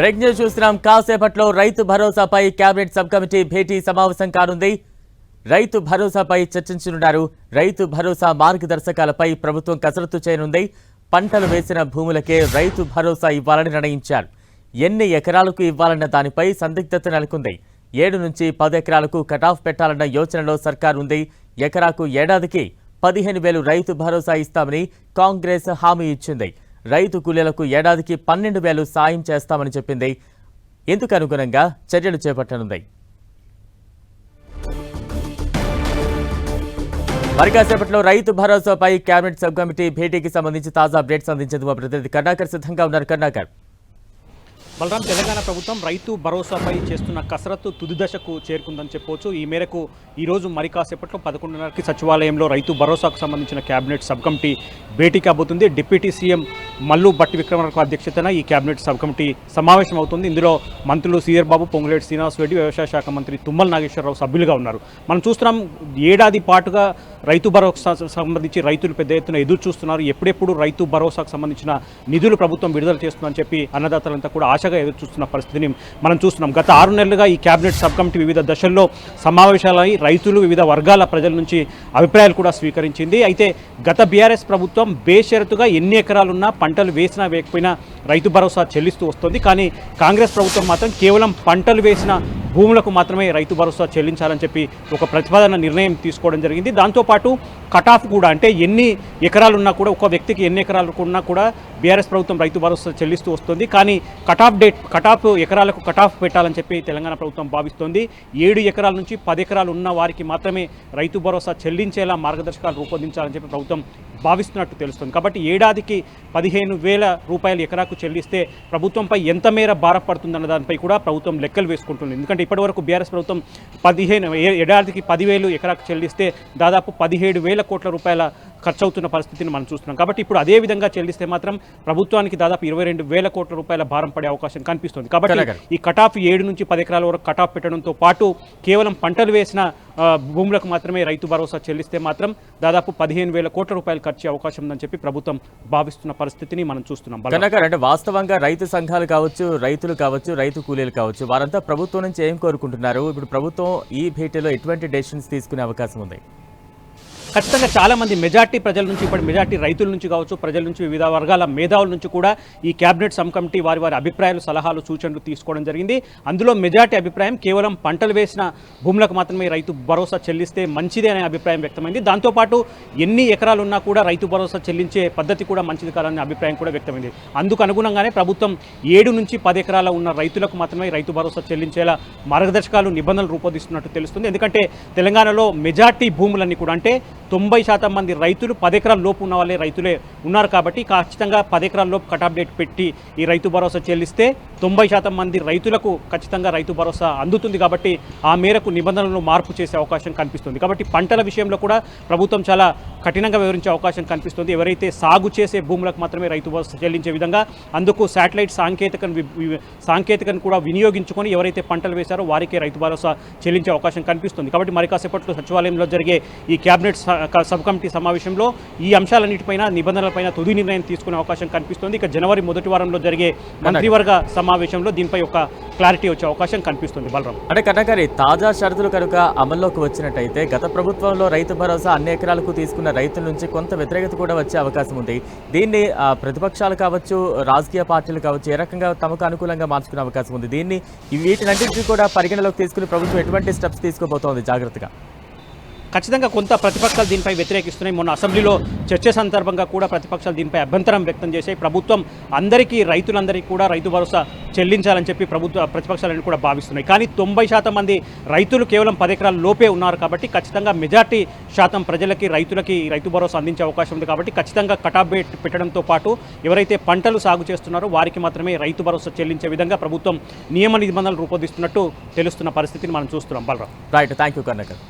Break news చూస్తున్నాం. కాసేపట్లో రైతు భరోసాపై కేబినెట్ సబ్ కమిటీ భేటీ సమావేశం కానుంది. రైతు భరోసాపై చర్చించనున్నారు. రైతు భరోసా మార్గదర్శకాలపై ప్రభుత్వం కసరత్తు చేయనుంది. పంటలు వేసిన భూములకే రైతు భరోసా ఇవ్వాలని నిర్ణయించారు. ఎన్ని ఎకరాలకు ఇవ్వాలన్న దానిపై సందిగ్ధత నెలకొంది. ఏడు నుంచి పది ఎకరాలకు కటాఫ్ పెట్టాలన్న యోచనలో సర్కార్ ఉంది. ఎకరాకు ఏడాదికి పదిహేను వేలు రైతు భరోసా ఇస్తామని కాంగ్రెస్ హామీ ఇచ్చింది. రైతు కూలీలకు ఏడాదికి పన్నెండు వేలు సాయం చేస్తామని చెప్పింది. ఇందుకు అనుగుణంగా చర్యలు చేపట్టనుంది. మరి రైతు భరోసాపై కేబినెట్ సబ్ కమిటీ భేటీకి సంబంధించి తాజా అప్డేట్స్ అందించేందుకు మా ప్రతినిధి కర్ణాకర్ సిద్ధంగా ఉన్నారు. కర్ణాకర్. బలరాం తెలంగాణ ప్రభుత్వం రైతు భరోసాపై చేస్తున్న కసరత్తు తుది దశకు చేరుకుందని చెప్పవచ్చు ఈ మేరకు ఈ రోజు మరి కాసేపట్లో పదకొండున్నరకి సచివాలయంలో రైతు భరోసాకు సంబంధించిన కేబినెట్ సబ్ కమిటీ భేటీ కాబోతుంది. డిప్యూటీ సీఎం మల్లు బట్టి విక్రమార్క అధ్యక్షతన ఈ కేబినెట్ సబ్ కమిటీ సమావేశం అవుతుంది ఇందులో మంత్రులు సీఆర్ బాబు పొంగులేటి శ్రీనివాస్ రెడ్డి వ్యవసాయ శాఖ మంత్రి తుమ్మల నాగేశ్వరరావు సభ్యులుగా ఉన్నారు. మనం చూస్తున్నాం ఏడాది పాటుగా రైతు భరోసా సంబంధించి రైతులు పెద్ద ఎత్తున ఎదురు చూస్తున్నారు ఎప్పుడెప్పుడు రైతు భరోసాకు సంబంధించిన నిధులు ప్రభుత్వం విడుదల చేస్తుందని చెప్పి అన్నదాతలంతా కూడా ఆశగా ఎదురు చూస్తున్న పరిస్థితిని మనం చూస్తున్నాం. గత ఆరు నెలలుగా ఈ కేబినెట్ సబ్ కమిటీ వివిధ దశల్లో సమావేశాలై రైతులు వివిధ వర్గాల ప్రజల నుంచి అభిప్రాయాలు కూడా స్వీకరించింది. అయితే గత బీఆర్ఎస్ ప్రభుత్వం బేషరతుగా ఎన్ని ఎకరాలున్నా పంటలు వేసినా వేయకపోయినా రైతు భరోసా చెల్లిస్తూ వస్తుంది. కానీ కాంగ్రెస్ ప్రభుత్వం మాత్రం కేవలం పంటలు వేసిన భూములకు మాత్రమే రైతు భరోసా చెల్లించాలని చెప్పి ఒక ప్రతిపాదన నిర్ణయం తీసుకోవడం జరిగింది. దాంతోపాటు కటాఫ్ కూడా అంటే ఎన్ని ఎకరాలు ఉన్నా కూడా ఒక వ్యక్తికి ఎన్ని ఎకరాలు ఉన్నా కూడా బీఆర్ఎస్ ప్రభుత్వం రైతు భరోసా చెల్లిస్తూ వస్తుంది. కానీ కటాఫ్ డేట్ కటాఫ్ ఎకరాలకు కటాఫ్ పెట్టాలని చెప్పి తెలంగాణ ప్రభుత్వం భావిస్తోంది. ఏడు ఎకరాల నుంచి పది ఎకరాలు ఉన్న వారికి మాత్రమే రైతు భరోసా చెల్లించేలా మార్గదర్శకాలు రూపొందించాలని చెప్పి ప్రభుత్వం భావిస్తున్నట్టు తెలుస్తుంది. కాబట్టి ఏడాదికి పదిహేను వేల రూపాయలు ఎకరాకు చెల్లిస్తే ప్రభుత్వంపై ఎంత మేర భారపడుతుందన్న దానిపై కూడా ప్రభుత్వం లెక్కలు వేసుకుంటుంది. ఎందుకంటే ఇప్పటివరకు బీఆర్ఎస్ ప్రభుత్వం పదిహేను ఏ- ఏడాదికి పదివేలు ఎకరాకు చెల్లిస్తే దాదాపు పదిహేడు వేల కోట్ల రూపాయల ఖర్చు అవుతున్న పరిస్థితిని మనం చూస్తున్నాం. కాబట్టి ఇప్పుడు అదే విధంగా చెల్లిస్తే మాత్రం ప్రభుత్వానికి దాదాపు ఇరవై రెండు వేల కోట్ల రూపాయల భారం పడే అవకాశం కనిపిస్తుంది. కాబట్టి. ఈ కటాఫ్ ఏడు నుంచి పది ఎకరాల వరకు కటాఫ్ పెట్టడంతో పాటు కేవలం పంటలు వేసిన భూములకు మాత్రమే రైతు భరోసా చెల్లిస్తే మాత్రం దాదాపు పదిహేను వేల కోట్ల రూపాయలు ఖర్చు అవకాశం ఉందని చెప్పి ప్రభుత్వం భావిస్తున్న పరిస్థితిని మనం చూస్తున్నాం. అంటే వాస్తవంగా రైతు సంఘాలు కావచ్చు రైతులు కావచ్చు రైతు కూలీలు కావచ్చు వారంతా ప్రభుత్వం నుంచి ఏం కోరుకుంటున్నారు? ఇప్పుడు ప్రభుత్వం ఈ భేటీలో ఎటువంటి డెసిషన్స్ తీసుకునే అవకాశం ఉంది? ఖచ్చితంగా చాలా మంది మెజార్టీ ప్రజల నుంచి ఇప్పుడు మెజార్టీ రైతుల నుంచి కావచ్చు ప్రజల నుంచి వివిధ వర్గాల మేధావుల నుంచి కూడా ఈ కేబినెట్ సబ్ కమిటీ వారి వారి అభిప్రాయాలు సలహాలు సూచనలు తీసుకోవడం జరిగింది. అందులో మెజార్టీ అభిప్రాయం కేవలం పంటలు వేసిన భూములకు మాత్రమే రైతు భరోసా చెల్లిస్తే మంచిదే అనే అభిప్రాయం వ్యక్తమైంది. దాంతోపాటు ఎన్ని ఎకరాలు ఉన్నా కూడా రైతు భరోసా చెల్లించే పద్ధతి కూడా మంచిది కాదనే అభిప్రాయం కూడా వ్యక్తమైంది. అందుకు అనుగుణంగానే ప్రభుత్వం ఏడు నుంచి పది ఎకరాల ఉన్న రైతులకు మాత్రమే రైతు భరోసా చెల్లించేలా మార్గదర్శకాలు నిబంధనలు రూపొందిస్తున్నట్టు తెలుస్తుంది. ఎందుకంటే తెలంగాణలో మెజార్టీ భూములన్నీ కూడా అంటే తొంభై శాతం మంది రైతులు పదెకరాల లోపు ఉన్న వాళ్ళే రైతులే ఉన్నారు కాబట్టి ఖచ్చితంగా పదెకరాల లోపు కటాప్ డేట్ పెట్టి ఈ రైతు భరోసా చెల్లిస్తే తొంభై శాతం మంది రైతులకు ఖచ్చితంగా రైతు భరోసా అందుతుంది కాబట్టి ఆ మేరకు నిబంధనలను మార్పు చేసే అవకాశం కనిపిస్తుంది. కాబట్టి పంటల విషయంలో కూడా ప్రభుత్వం చాలా కఠినంగా వివరించే అవకాశం కనిపిస్తుంది. ఎవరైతే సాగు చేసే భూములకు మాత్రమే రైతు భరోసా చెల్లించే విధంగా అందుకు శాటిలైట్ సాంకేతికను సాంకేతికను కూడా వినియోగించుకొని ఎవరైతే పంటలు వేశారో వారికే రైతు భరోసా చెల్లించే అవకాశం కనిపిస్తుంది. కాబట్టి మరి కాసేపట్లో సచివాలయంలో జరిగే ఈ కేబినెట్ స- సబ్ కమిటీ సమావేశంలో ఈ అంశాలన్నిటిపైన నిబంధనలపైన తుది నిర్ణయం తీసుకునే అవకాశం కనిపిస్తుంది. ఇక జనవరి మొదటి వారంలో జరిగే మంత్రివర్గ సమావేశంలో దీనిపై ఒక క్లారిటీ వచ్చే అవకాశం కనిపిస్తుంది. బలరాం. అంటే కర్ణాకర్ ఈ తాజా షరతులు కనుక అమల్లోకి వచ్చినట్టయితే గత ప్రభుత్వంలో రైతు భరోసా అన్ని ఎకరాలకు తీసుకున్న రైతుల నుంచి కొంత వ్యతిరేకత కూడా వచ్చే అవకాశం ఉంది. దీన్ని ప్రతిపక్షాలు కావచ్చు రాజకీయ పార్టీలు కావచ్చు ఏ రకంగా తమకు అనుకూలంగా మార్చుకునే అవకాశం ఉంది. దీన్ని వీటినన్నింటినీ కూడా పరిగణలోకి తీసుకుని ప్రభుత్వం ఎటువంటి స్టెప్స్ తీసుకోబోతోంది జాగ్రత్తగా? ఖచ్చితంగా కొంత ప్రతిపక్షాలు దీనిపై వ్యతిరేకిస్తున్నాయి. మొన్న అసెంబ్లీలో చర్చ సందర్భంగా కూడా ప్రతిపక్షాలు దీనిపై అభ్యంతరం వ్యక్తం చేశాయి. ప్రభుత్వం అందరికీ రైతులందరికీ కూడా రైతు భరోసా చెల్లించాలని చెప్పి ప్రభుత్వ ప్రతిపక్షాలను కూడా భావిస్తున్నాయి. కానీ తొంభై శాతం మంది రైతులు కేవలం పది ఎకరాల లోపే ఉన్నారు కాబట్టి ఖచ్చితంగా మెజార్టీ శాతం ప్రజలకి రైతులకి రైతు భరోసా అందించే అవకాశం ఉంది కాబట్టి ఖచ్చితంగా కటాఫ్ పెట్టడంతో పాటు ఎవరైతే పంటలు సాగు చేస్తున్నారో వారికి మాత్రమే రైతు భరోసా చెల్లించే విధంగా ప్రభుత్వం నియమ నిబంధనలు రూపొందిస్తున్నట్టు తెలుస్తున్న పరిస్థితిని మనం చూస్తున్నాం. Balaram. Right thank you Karnakar